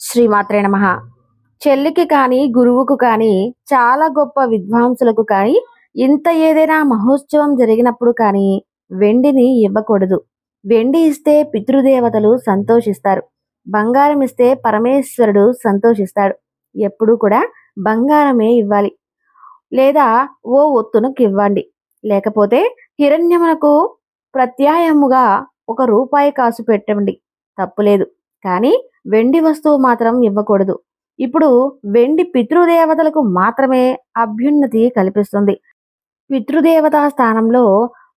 శ్రీమాత్రే నమ. చెల్లికి కానీ గురువుకు కానీ చాలా గొప్ప విద్వాంసులకు కానీ ఇంత ఏదైనా మహోత్సవం జరిగినప్పుడు కానీ వెండిని ఇవ్వకూడదు. వెండి ఇస్తే పితృదేవతలు సంతోషిస్తారు. బంగారం ఇస్తే పరమేశ్వరుడు సంతోషిస్తాడు. ఎప్పుడూ కూడా బంగారమే ఇవ్వాలి. లేదా ఓ ఒత్తునకు ఇవ్వండి లేకపోతే హిరణ్యమునకు ప్రత్యాయముగా ఒక రూపాయి కాసు పెట్టండి. తప్పులేదు కానీ వెండి వస్తువు మాత్రం ఇవ్వకూడదు. ఇప్పుడు వెండి పితృదేవతలకు మాత్రమే అభ్యున్నతి కల్పిస్తుంది. పితృదేవతా స్థానంలో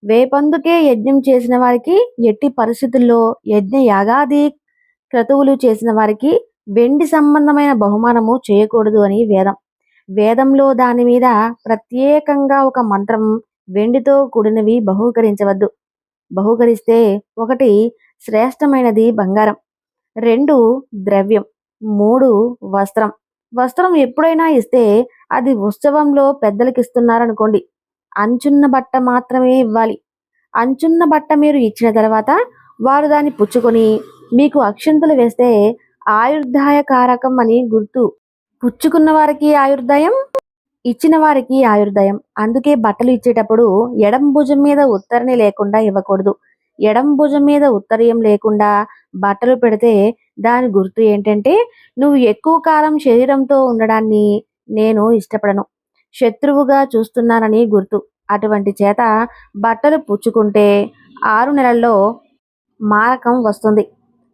వేపందుకే యజ్ఞం చేసిన వారికి ఎట్టి పరిస్థితుల్లో యజ్ఞ యాగాది క్రతువులు చేసిన వారికి వెండి సంబంధమైన బహుమానము చేయకూడదు అని వేదం. వేదంలో దాని మీద ప్రత్యేకంగా ఒక మంత్రం వెండితో కూడినవి బహూకరించవద్దు. బహూకరిస్తే ఒకటి శ్రేష్టమైనది బంగారం. రెండు ద్రవ్యం మూడు వస్త్రం. వస్త్రం ఎప్పుడైనా ఇస్తే అది ఉత్సవంలో పెద్దలకి ఇస్తున్నారనుకోండి అంచున్న బట్ట మాత్రమే ఇవ్వాలి. అంచున్న బట్ట మీరు ఇచ్చిన తర్వాత వారు దాన్ని పుచ్చుకొని మీకు అక్షంతలు వేస్తే ఆయుర్దాయ కారకం అని గుర్తు. పుచ్చుకున్న వారికి ఆయుర్దాయం ఇచ్చిన వారికి ఆయుర్దాయం. అందుకే బట్టలు ఇచ్చేటప్పుడు ఎడం భుజం మీద ఉత్తరణి లేకుండా ఇవ్వకూడదు. ఎడం భుజం మీద ఉత్తరీయం లేకుండా బట్టలు పెడితే దాని గుర్తు ఏంటంటే నువ్వు ఎక్కువ కాలం శరీరంతో ఉండడాన్ని నేను ఇష్టపడను. శత్రువుగా చూస్తున్నానని గుర్తు. అటువంటి చేత బట్టలు పుచ్చుకుంటే ఆరు నెలల్లో మారకం వస్తుంది.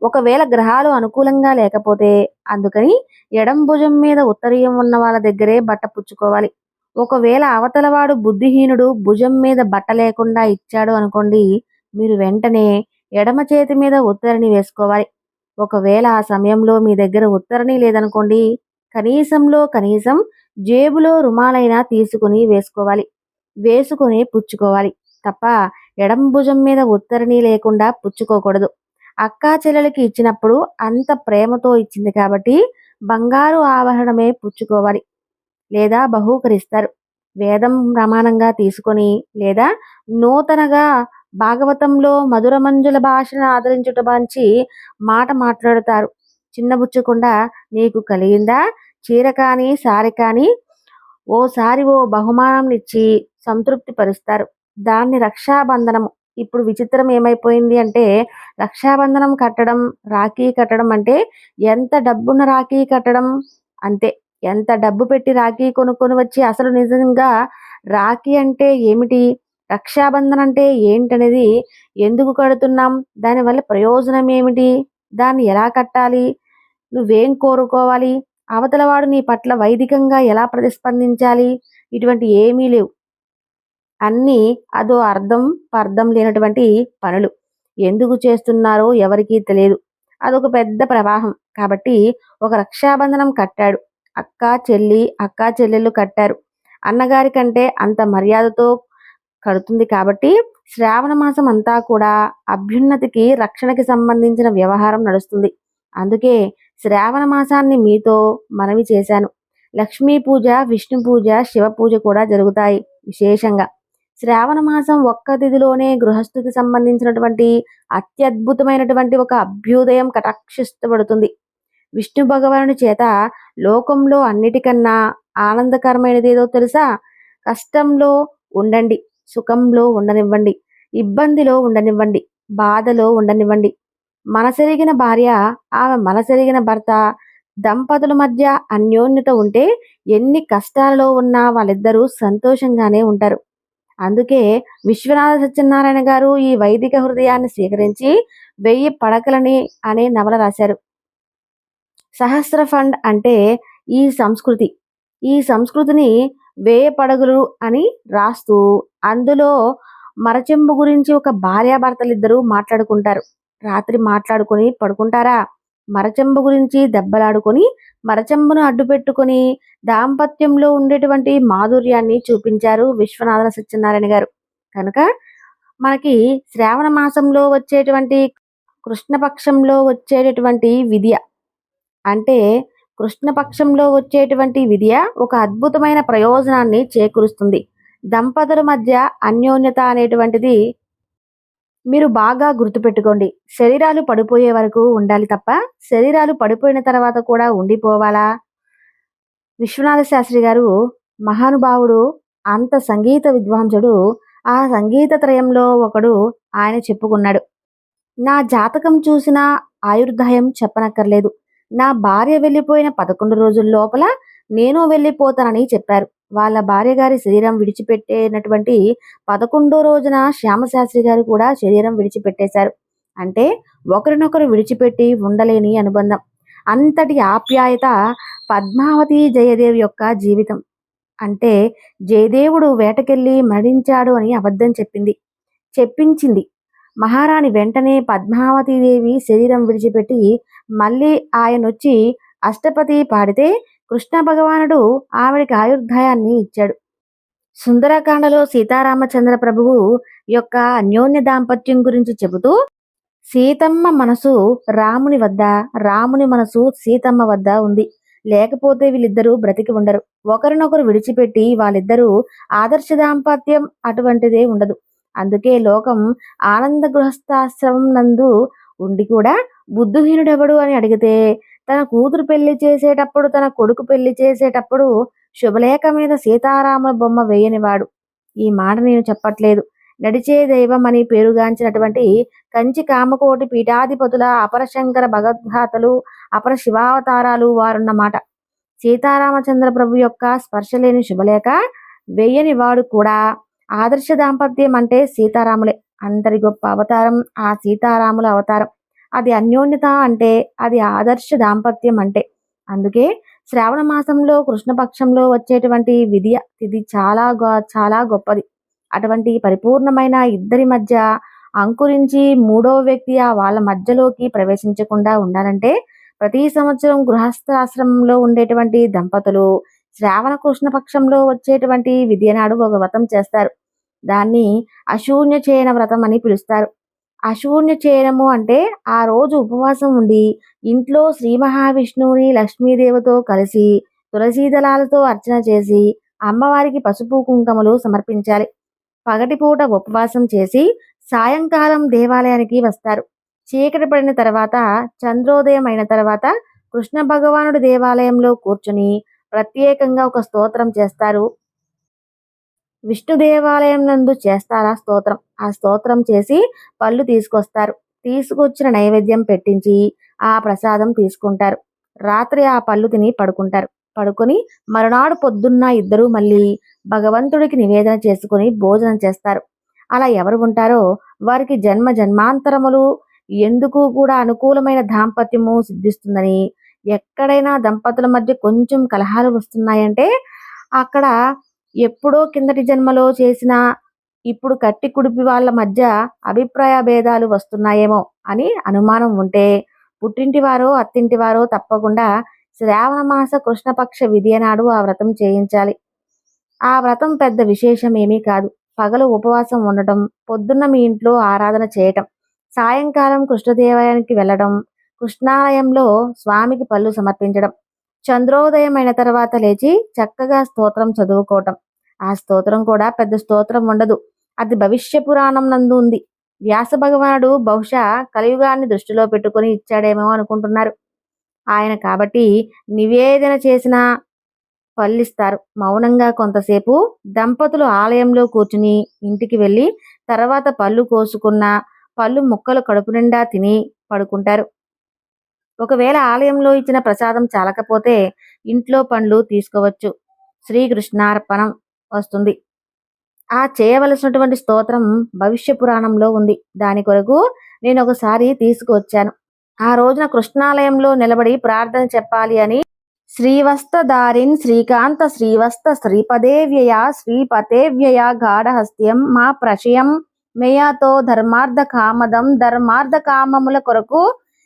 ఒకవేళ గ్రహాలు అనుకూలంగా లేకపోతే అందుకని ఎడం భుజం మీద ఉత్తరీయం ఉన్న వాళ్ళ దగ్గరే బట్ట పుచ్చుకోవాలి. ఒకవేళ అవతలవాడు బుద్ధిహీనుడు భుజం మీద బట్ట లేకుండా ఇచ్చాడు అనుకోండి మీరు వెంటనే ఎడమ చేతి మీద ఉత్తరణి వేసుకోవాలి. ఒకవేళ ఆ సమయంలో మీ దగ్గర ఉత్తరని లేదనుకోండి కనీసంలో కనీసం జేబులో రుమాలైనా తీసుకుని వేసుకోవాలి. వేసుకుని పుచ్చుకోవాలి. తప్ప ఎడం భుజం మీద ఉత్తరణి లేకుండా పుచ్చుకోకూడదు. అక్కా చెల్లెలకి ఇచ్చినప్పుడు అంత ప్రేమతో ఇచ్చింది కాబట్టి బంగారు ఆభరణమే పుచ్చుకోవాలి. లేదా బహూకరిస్తారు. వేదం ప్రమాణంగా తీసుకొని లేదా నూతనగా భాగవతంలో మధుర మంజుల భాషను ఆదరించుట బాంచి మాట మాట్లాడుతారు. చిన్నబుచ్చకుండా నీకు కలిగిందా? చీర కానీ సారి కానీ ఓసారి ఓ బహుమానం ఇచ్చి సంతృప్తి పరుస్తారు. దాన్ని రక్షాబంధనము. ఇప్పుడు విచిత్రం ఏమైపోయింది అంటే రక్షాబంధనం కట్టడం రాఖీ కట్టడం అంటే ఎంత డబ్బున్న రాఖీ కట్టడం అంతే. ఎంత డబ్బు పెట్టి రాఖీ కొనుక్కొని వచ్చి అసలు నిజంగా రాఖీ అంటే ఏమిటి? రక్షాబంధన్ అంటే ఏంటనేది ఎందుకు కడుతున్నాం? దానివల్ల ప్రయోజనం ఏమిటి? దాన్ని ఎలా కట్టాలి? నువ్వేం కోరుకోవాలి? అవతలవాడు నీ పట్ల వైదికంగా ఎలా ప్రతిస్పందించాలి? ఇటువంటి ఏమీ లేవు. అన్నీ అదో అర్థం పర్థం లేనటువంటి పనులు. ఎందుకు చేస్తున్నారో ఎవరికీ తెలియదు. అదొక పెద్ద ప్రవాహం. కాబట్టి ఒక రక్షాబంధనం కట్టాడు. అక్క చెల్లి అక్క చెల్లెళ్ళు కట్టారు. అన్నగారి కంటే అంత మర్యాదతో కడుతుంది కాబట్టి శ్రావణ మాసం అంతా కూడా అభ్యున్నతికి రక్షణకి సంబంధించిన వ్యవహారం నడుస్తుంది. అందుకే శ్రావణ మాసాన్ని మీతో మనవి చేశాను. లక్ష్మీ పూజ విష్ణు పూజ శివ పూజ కూడా జరుగుతాయి విశేషంగా. శ్రావణ మాసం ఒక్క తిథిలోనే గృహస్థుకి సంబంధించినటువంటి అత్యద్భుతమైనటువంటి ఒక అభ్యుదయం కటాక్షిస్తబడుతుంది విష్ణు భగవానుడి చేత లోకంలో అన్నిటికన్నా ఆనందకరమైనది ఏదో తెలుసా? కష్టంలో ఉండండి. సుఖంలో ఉండనివ్వండి ఇబ్బందిలో ఉండనివ్వండి బాధలో ఉండనివ్వండి. మనసెరిగిన భార్య ఆమె మనసెరిగిన భర్త దంపతుల మధ్య అన్యోన్యత ఉంటే ఎన్ని కష్టాలలో ఉన్నా వాళ్ళిద్దరూ సంతోషంగానే ఉంటారు. అందుకే విశ్వనాథ సత్యనారాయణ గారు ఈ వైదిక హృదయాన్ని స్వీకరించి వెయ్యి పడకలని అనే నవల రాశారు. సహస్ర ఫండ్ అంటే ఈ సంస్కృతి. ఈ సంస్కృతిని వేయ పడగలు అని రాస్తూ అందులో మరచెంబు గురించి ఒక భార్యాభర్తలు ఇద్దరు మాట్లాడుకుంటారు. రాత్రి మాట్లాడుకొని పడుకుంటారా? మరచెంబు గురించి దెబ్బలాడుకొని మరచెంబును అడ్డు పెట్టుకొని దాంపత్యంలో ఉండేటువంటి మాధుర్యాన్ని చూపించారు విశ్వనాథన సత్యనారాయణ గారు. కనుక మనకి శ్రావణ మాసంలో వచ్చేటువంటి కృష్ణపక్షంలో వచ్చేటటువంటి విద్య అంటే కృష్ణపక్షంలో వచ్చేటువంటి విద్య ఒక అద్భుతమైన ప్రయోజనాన్ని చేకూరుస్తుంది. దంపతుల మధ్య అన్యోన్యత అనేటువంటిది మీరు బాగా గుర్తుపెట్టుకోండి. శరీరాలు పడిపోయే వరకు ఉండాలి తప్ప శరీరాలు పడిపోయిన తర్వాత కూడా ఉండిపోవాలా? విశ్వనాథ శాస్త్రి గారు మహానుభావుడు అంత సంగీత విద్వాంసుడు ఆ సంగీత త్రయంలో ఒకడు ఆయన చెప్పుకున్నాడు. నా జాతకం చూసిన ఆయుర్దాయం చెప్పనక్కర్లేదు. నా భార్య వెళ్ళిపోయిన పదకొండు రోజుల లోపల నేను వెళ్ళిపోతానని చెప్పారు. వాళ్ళ భార్య గారి శరీరం విడిచిపెట్టేనటువంటి పదకొండో రోజున శ్యామశాస్త్రి గారు కూడా శరీరం విడిచిపెట్టేశారు. అంటే ఒకరినొకరు విడిచిపెట్టి ఉండలేని అనుబంధం. అంతటి ఆప్యాయత పద్మావతి జయదేవి యొక్క జీవితం. అంటే జయదేవుడు వేటకెళ్ళి మరణించాడు అని అబద్ధం చెప్పింది. చెప్పించింది. మహారాణి వెంటనే పద్మావతీదేవి శరీరం విడిచిపెట్టి మళ్ళీ ఆయన వచ్చి అష్టపతి పాడితే కృష్ణ భగవానుడు ఆవిడికి ఆయుర్దాయాన్ని ఇచ్చాడు. సుందరకాండలో సీతారామచంద్ర ప్రభువు యొక్క అన్యోన్య దాంపత్యం గురించి చెబుతూ సీతమ్మ మనసు రాముని వద్ద రాముని మనసు సీతమ్మ వద్ద ఉంది. లేకపోతే వీళ్ళిద్దరూ బ్రతికి ఉండరు. ఒకరినొకరు విడిచిపెట్టి వాళ్ళిద్దరూ ఆదర్శ దాంపత్యం అటువంటిదే ఉండదు. అందుకే లోకం ఆనంద గృహస్థాశ్రమం నందు ఉండి కూడా బుద్ధిహీనుడెవడు అని అడిగితే తన కూతురు పెళ్ళి చేసేటప్పుడు తన కొడుకు పెళ్ళి చేసేటప్పుడు శుభలేఖ మీద సీతారాముల బొమ్మ వేయనివాడు. ఈ మాట నేను చెప్పట్లేదు. నడిచే దైవం అని పేరుగాంచినటువంటి కంచి కామకోటి పీఠాధిపతుల అపరశంకర భగవద్ఘాతలు అపర శివావతారాలు వారున్నమాట. సీతారామచంద్ర ప్రభు యొక్క స్పర్శ లేని శుభలేఖ వేయని వాడు కూడా ఆదర్శ దాంపత్యం అంటే సీతారాములే. అందరి గొప్ప అవతారం ఆ సీతారాముల అవతారం. అది అన్యోన్యత అంటే అది ఆదర్శ దాంపత్యం అంటే. అందుకే శ్రావణ మాసంలో కృష్ణపక్షంలో వచ్చేటువంటి విద్య ఇది చాలా చాలా గొప్పది. అటువంటి పరిపూర్ణమైన ఇద్దరి మధ్య అంకురించి మూడవ వ్యక్తి ఆ వాళ్ళ మధ్యలోకి ప్రవేశించకుండా ఉండాలంటే ప్రతి సంవత్సరం గృహస్థాశ్రమంలో ఉండేటువంటి దంపతులు శ్రావణ కృష్ణ పక్షంలో వచ్చేటువంటి విద్య నాడు ఒక వ్రతం చేస్తారు. దాన్ని అశూన్య చేయన వ్రతం అని పిలుస్తారు. అశూన్య చేయడము అంటే ఆ రోజు ఉపవాసం ఉండి ఇంట్లో శ్రీ మహావిష్ణువుని లక్ష్మీదేవితో కలిసి తులసీదళాలతో అర్చన చేసి అమ్మవారికి పసుపు కుంకుమలు సమర్పించాలి. పగటిపూట ఉపవాసం చేసి సాయంకాలం దేవాలయానికి వస్తారు. చీకటి పడిన తర్వాత చంద్రోదయం అయిన తర్వాత కృష్ణ భగవానుడి దేవాలయంలో కూర్చుని ప్రత్యేకంగా ఒక స్తోత్రం చేస్తారు. విష్ణు దేవాలయం నందు చేస్తారా స్తోత్రం? ఆ స్తోత్రం చేసి పళ్ళు తీసుకొస్తారు. తీసుకొచ్చిన నైవేద్యం పెట్టించి ఆ ప్రసాదం తీసుకుంటారు. రాత్రి ఆ పళ్ళు తిని పడుకుంటారు. పడుకొని మరునాడు పొద్దున్న ఇద్దరూ మళ్ళీ భగవంతుడికి నివేదన చేసుకుని భోజనం చేస్తారు. అలా ఎవరు ఉంటారో వారికి జన్మ జన్మాంతరములు ఎందుకు కూడా అనుకూలమైన దాంపత్యము సిద్ధిస్తుందని ఎక్కడైనా దంపతుల మధ్య కొంచెం కలహాలు వస్తున్నాయంటే అక్కడ ఎప్పుడో కిందటి జన్మలో చేసిన ఇప్పుడు కట్టి కుడిపి వాళ్ళ మధ్య అభిప్రాయ భేదాలు వస్తున్నాయేమో అని అనుమానం ఉంటే పుట్టింటి వారో అత్తింటి వారో తప్పకుండా శ్రావణ మాస కృష్ణపక్ష విధియనాడు ఆ వ్రతం చేయించాలి. ఆ వ్రతం పెద్ద విశేషం ఏమీ కాదు. పగలు ఉపవాసం ఉండటం పొద్దున్న మీ ఇంట్లో ఆరాధన చేయటం సాయంకాలం కృష్ణదేవాలయానికి వెళ్ళడం కృష్ణాలయంలో స్వామికి పళ్ళు సమర్పించడం చంద్రోదయం అయిన తర్వాత లేచి చక్కగా స్తోత్రం చదువుకోవటం. ఆ స్తోత్రం కూడా పెద్ద స్తోత్రం ఉండదు. అది భవిష్య పురాణం నందు ఉంది. వ్యాస భగవానుడు బహుశా కలియుగాన్ని దృష్టిలో పెట్టుకొని ఇచ్చాడేమో అనుకుంటున్నారు. ఆయన కాబట్టి నివేదన చేసిన పల్లిస్తారు మౌనంగా కొంతసేపు దంపతులు ఆలయంలో కూర్చుని ఇంటికి వెళ్ళి తర్వాత పళ్ళు కోసుకున్న పళ్ళు ముక్కలు కడుపు నిండా తిని పడుకుంటారు. ఒకవేళ ఆలయంలో ఇచ్చిన ప్రసాదం చాలకపోతే ఇంట్లో పండ్లు తీసుకోవచ్చు. శ్రీకృష్ణార్పణం వస్తుంది. ఆ చేయవలసినటువంటి స్తోత్రం భవిష్య పురాణంలో ఉంది. దాని కొరకు నేను ఒకసారి తీసుకువచ్చాను. ఆ రోజున కృష్ణాలయంలో నిలబడి ప్రార్థన చెప్పాలి అని శ్రీవస్తదారిన్ శ్రీకాంత శ్రీవస్త శ్రీపదేవ్యయ శ్రీపతేవ్యయ గాఢహస్త్యం మా ప్రశయం మేయాతో ధర్మార్థ కామదం ధర్మార్థ కామముల కొరకు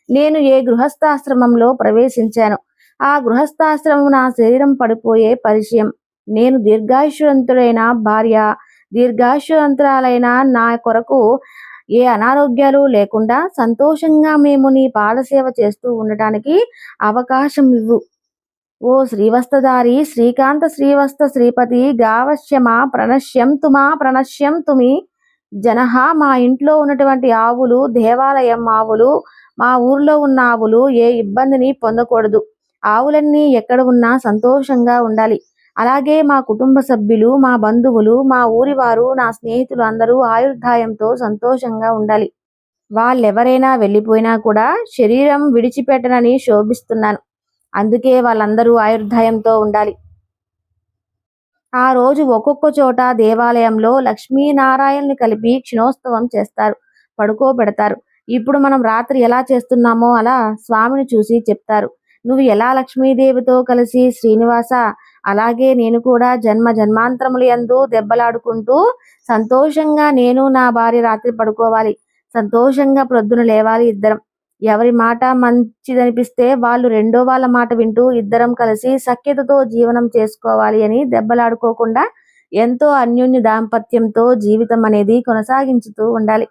నేను ఏ గృహస్థాశ్రమంలో ప్రవేశించాను. ఆ గృహస్థాశ్రమం నా శరీరం పడిపోయే పరిచయం. నేను దీర్ఘాయుషవంతుడైన భార్య దీర్ఘాశ్వంతరాలైన నా కొరకు ఏ అనారోగ్యాలు లేకుండా సంతోషంగా మేము నీ పాదసేవ చేస్తూ ఉండటానికి అవకాశం ఇవ్వు ఓ శ్రీవస్తధారి శ్రీకాంత శ్రీవస్త శ్రీపతి గావశ్యమా ప్రణశ్యం తుమా ప్రణశ్యం తుమి. జనహ మా ఇంట్లో ఉన్నటువంటి ఆవులు దేవాలయం ఆవులు మా ఊర్లో ఉన్న ఆవులు ఏ ఇబ్బందిని పొందకూడదు. ఆవులన్నీ ఎక్కడ ఉన్నా సంతోషంగా ఉండాలి. అలాగే మా కుటుంబ సభ్యులు మా బంధువులు మా ఊరి వారు నా స్నేహితులు అందరూ ఆయుర్దాయంతో సంతోషంగా ఉండాలి. వాళ్ళెవరైనా వెళ్ళిపోయినా కూడా శరీరం విడిచిపెట్టనని శోభిస్తున్నాను. అందుకే వాళ్ళందరూ ఆయుర్దాయంతో ఉండాలి. ఆ రోజు ఒక్కొక్క చోట దేవాలయంలో లక్ష్మీనారాయణని కలిపి క్షణోత్సవం చేస్తారు. పడుకోబెడతారు ఇప్పుడు మనం రాత్రి ఎలా చేస్తున్నామో అలా స్వామిని చూసి చెప్తారు. నువ్వు ఎలా లక్ష్మీదేవితో కలిసి శ్రీనివాస అలాగే నేను కూడా జన్మ జన్మాంతరములు ఎందు దెబ్బలాడుకుంటూ సంతోషంగా నేను నా భార్య రాత్రి పడుకోవాలి. సంతోషంగా ప్రొద్దున లేవాలి ఇద్దరం. ఎవరి మాట మంచిదనిపిస్తే వాళ్ళు రెండో వాళ్ళ మాట వింటూ ఇద్దరం కలిసి సఖ్యతతో జీవనం చేసుకోవాలి అని దెబ్బలాడుకోకుండా ఎంతో అన్యోన్య దాంపత్యంతో జీవితం అనేది కొనసాగించుతూ ఉండాలి.